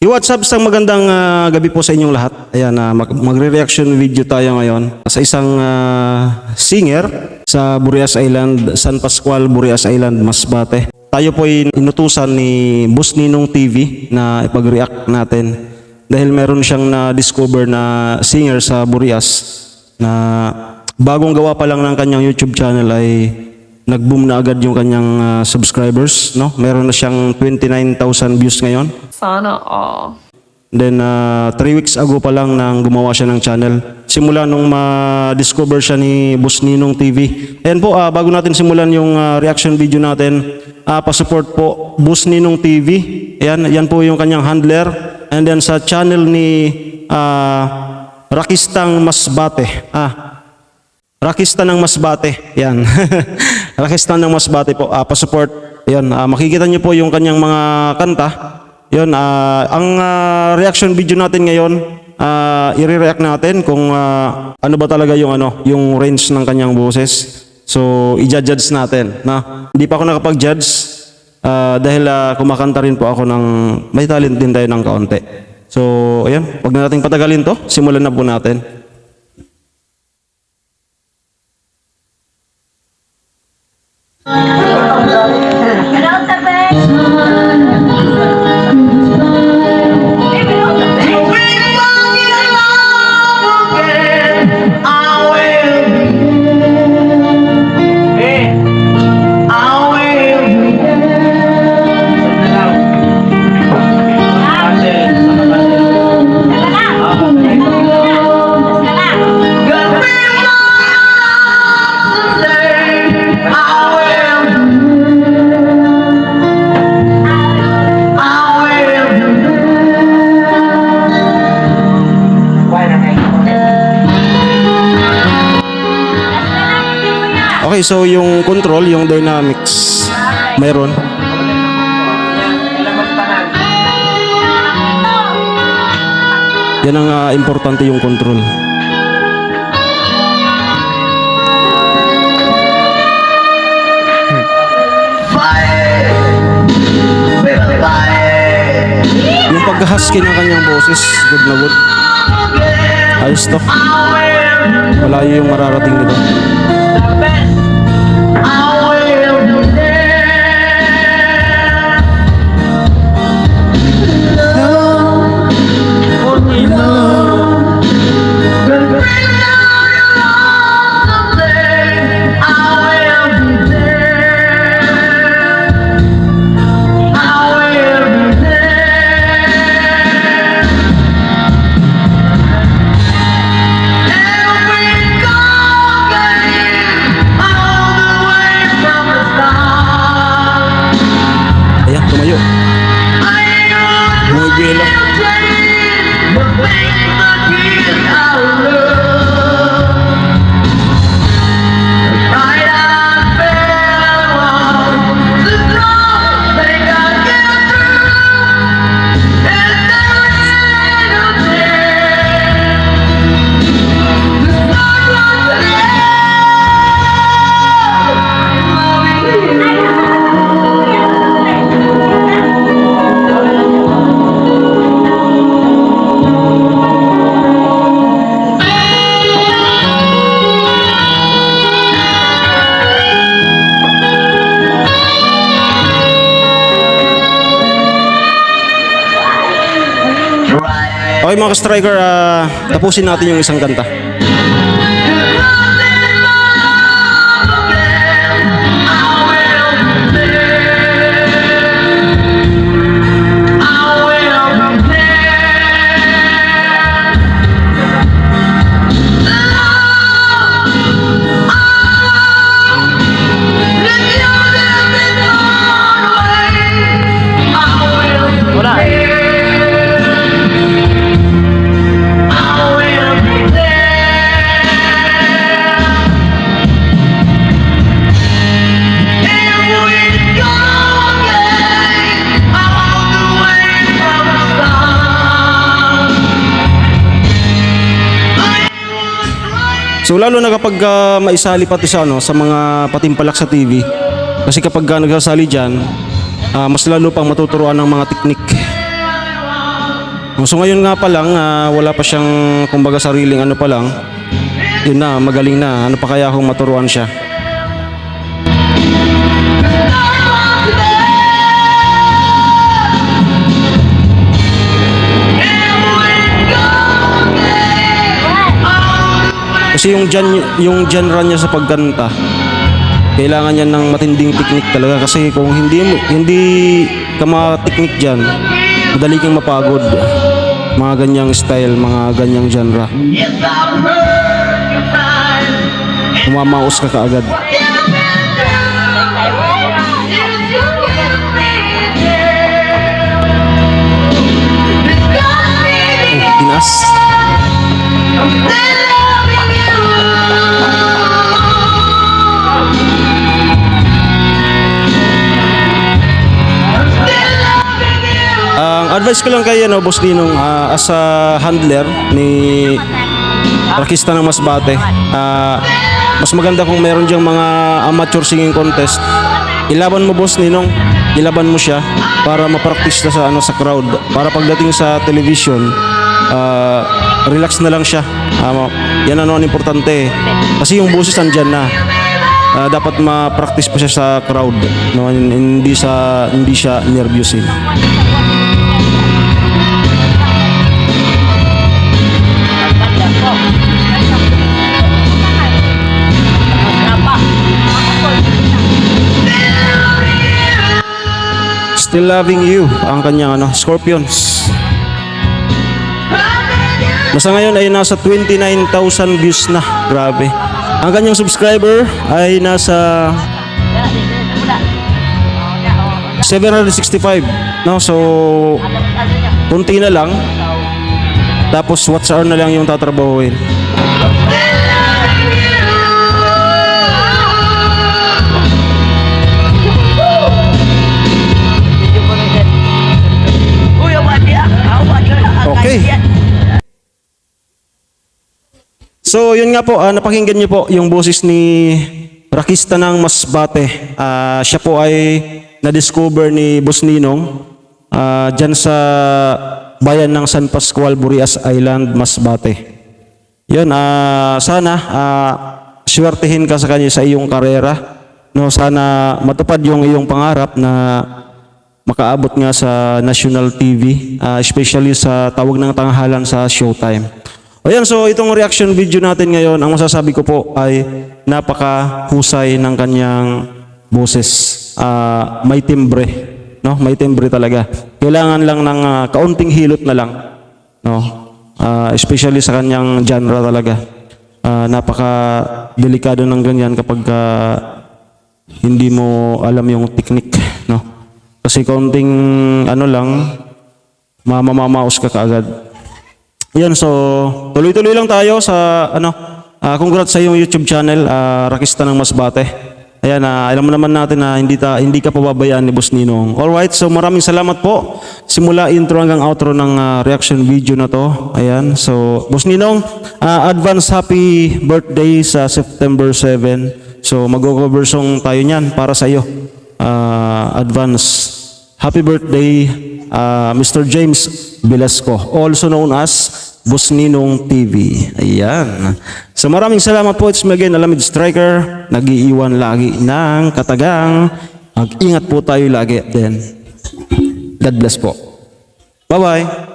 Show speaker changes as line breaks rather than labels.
I-what's up isang magandang ah, gabi po sa inyong lahat. Ayan, ah, mag- magre-reaction video tayo ngayon sa isang ah, singer sa Burias Island, San Pascual, Burias Island, Masbate. Tayo po ay inutusan ni Boss Ninong TV na ipag-react natin dahil meron siyang na-discover na singer sa Burias na bagong gawa pa lang ng kanyang YouTube channel ay nag-boom na agad yung kanyang ah, subscribers, no? Meron na siyang 29,000 views ngayon.
Sana all.
Then, uh, three weeks ago pa lang nang gumawa siya ng channel. Simula nung ma-discover siya ni Boss Ninong TV. Ayan po, ah, bago natin simulan yung ah, reaction video natin, ah, pa-support po Boss Ninong TV. Ayan, yan po yung kanyang handler. And then sa channel ni ah, Rakistang Masbate. Ah, Rakista ng Masbate. Yan. Rakista ng Masbate po. Ah, pa-support. Yan. Ah, makikita niyo po yung kanyang mga kanta. Yun. ah, ang ah, reaction video natin ngayon, ah, i-react natin kung ah, ano ba talaga yung ano, yung range ng kanyang boses. So, i-judge natin. Na? Hindi pa ako nakapag-judge ah, dahil ah, kumakanta rin po ako ng may talent din tayo ng kaunti. So, ayan. Huwag na nating patagalin to. Simulan na po natin.
我看
过你 So yung control, yung dynamics, mayroon. Yan ang ah, importante yung control. Yung pagka-husky ng kanyang boses, good na good. Ayos to. Malayo yung mararating nito. Ayan, Okay mga ka-striker, ah, tapusin natin yung isang kanta. So lalo na kapag ah, maisali pati sa ano sa mga patimpalak sa TV. Kasi kapag uh, nagsasali diyan, ah, mas lalo pang matuturuan ng mga teknik. So ngayon nga pa lang, ah, wala pa siyang kumbaga sariling ano pa lang. Yun na, magaling na. Ano pa kaya kung maturuan siya? Kasi yung gen, yung genre niya sa pagkanta, kailangan niya ng matinding teknik talaga kasi kung hindi hindi ka ma-teknik diyan, madali kang mapagod. Mga ganyang style, mga ganyang genre. Umamaos ka kaagad. Advice ko lang kay ano, Boss Dinong, ah, as a handler ni Rakista ng Masbate, ah, mas maganda kung meron diyang mga amateur singing contest. Ilaban mo Boss Ninong, ilaban mo siya para ma-practice na sa ano sa crowd. Para pagdating sa television, ah, relax na lang siya. Ah, yan ano ang importante. Kasi yung boses andyan na. Ah, dapat ma-practice pa siya sa crowd. No, hindi sa hindi siya nervous eh. Still Loving You ang kanyang ano, Scorpions. Basta ngayon ay nasa 29,000 views na. Grabe. Ang kanyang subscriber ay nasa 765. No? So, kunti na lang. Tapos what's hour na lang yung tatrabahuin. So, yun nga po, ah, napakinggan niyo po yung boses ni Rakista ng Masbate. Ah, siya po ay na-discover ni Boss Ninong ah, dyan sa bayan ng San Pascual, Burias Island, Masbate. Yun, ah, sana ah, swertihin ka sa kanya sa iyong karera. No, sana matupad yung iyong pangarap na makaabot nga sa national TV, ah, especially sa tawag ng tanghalan sa Showtime. Ayan, so itong reaction video natin ngayon, ang masasabi ko po ay napakahusay ng kanyang boses. Ah, may timbre, no? May timbre talaga. Kailangan lang ng ah, kaunting hilot na lang, no? Ah, especially sa kanyang genre talaga. Ah, napaka delikado ng ganyan kapag ah, hindi mo alam yung technique, no? Kasi kaunting ano lang, mamamamaos ka kaagad. Yan, so tuloy-tuloy lang tayo sa ano, ah, congrats sa iyong YouTube channel, ah, Rakista ng Masbate. Ayan, ah, alam mo naman natin na hindi ta hindi ka pababayaan ni Boss Ninong. All right, so maraming salamat po. Simula intro hanggang outro ng ah, reaction video na to. Ayan, so Boss Ninong, ah, advance happy birthday sa September 7. So mag-cover song tayo niyan para sa iyo. Ah, advance Happy birthday, uh, Mr. James Velasco, also known as Boss Ninong TV. Ayan. So maraming salamat po. It's again, Alamid Striker. Nag-iiwan lagi ng katagang. Mag-ingat po tayo lagi. Then, God bless po. Bye-bye.